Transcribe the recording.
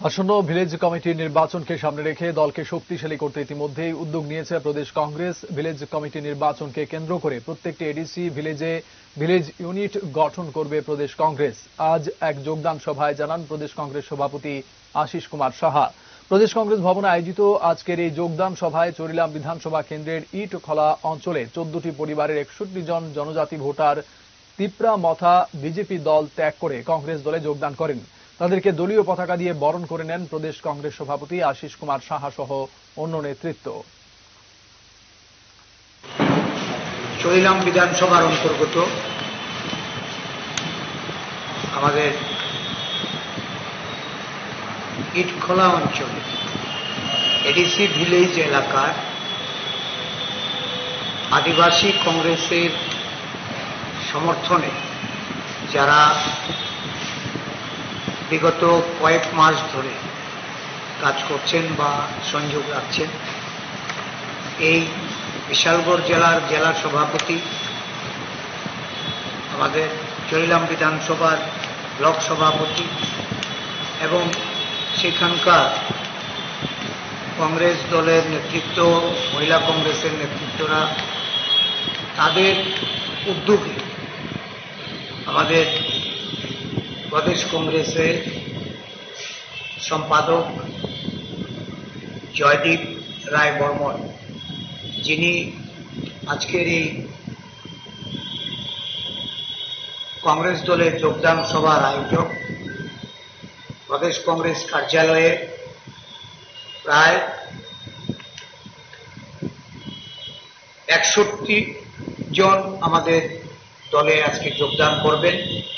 আসন্ন ভিলেজ কমিটির নির্বাচনকে সামনে রেখে দলকে শক্তিশালী করতে ইতিমধ্যেই উদ্যোগ নিয়েছে প্রদেশ কংগ্রেস। ভিলেজ কমিটি নির্বাচনকে কেন্দ্র করে প্রত্যেকটি এডিসি ভিলেজে ভিলেজ ইউনিট গঠন করবে প্রদেশ কংগ্রেস। আজ এক যোগদান সভায় জানান প্রদেশ কংগ্রেস সভাপতি আশিস কুমার সাহা। প্রদেশ কংগ্রেস ভবনে আয়োজিত আজকের এই যোগদান সভায় চরিলাম বিধানসভা কেন্দ্রের ইটখলা অঞ্চলে চোদ্দটি পরিবারের একষট্টি জন জনজাতি ভোটার তিপ্রা মথা বিজেপি দল ত্যাগ করে কংগ্রেস দলে যোগদান করেন। তাদেরকে দলীয় পতাকা দিয়ে বরণ করে নেন প্রদেশ কংগ্রেস সভাপতি আশিস কুমার সাহা সহ অন্য নেতৃত্ব। চরিলাম বিধানসভার অন্তর্গত। আমাদের ইটখোলা অঞ্চলে, এডিসি ভিলেজ এলাকার আদিবাসী কংগ্রেসের সমর্থনে যারা বিগত কয়েক মাস ধরে কাজ করছেন বা সংযোগ রাখছেন। এই বিশালগড় জেলার জেলা সভাপতি, আমাদের চরিলাম বিধানসভার ব্লক সভাপতি এবং সেখানকার কংগ্রেস দলের নেতৃত্ব, মহিলা কংগ্রেসের নেতৃত্বরা, তাদের উদ্যোগে আমাদের প্রদেশ কংগ্রেসের সম্পাদক জয়দীপ রায় বর্মন, যিনি আজকের এই কংগ্রেস দলের যোগদান সভার আয়োজক, প্রদেশ কংগ্রেস কার্যালয়ে প্রায় একষট্টি জন আমাদের দলে আজকে যোগদান করবেন।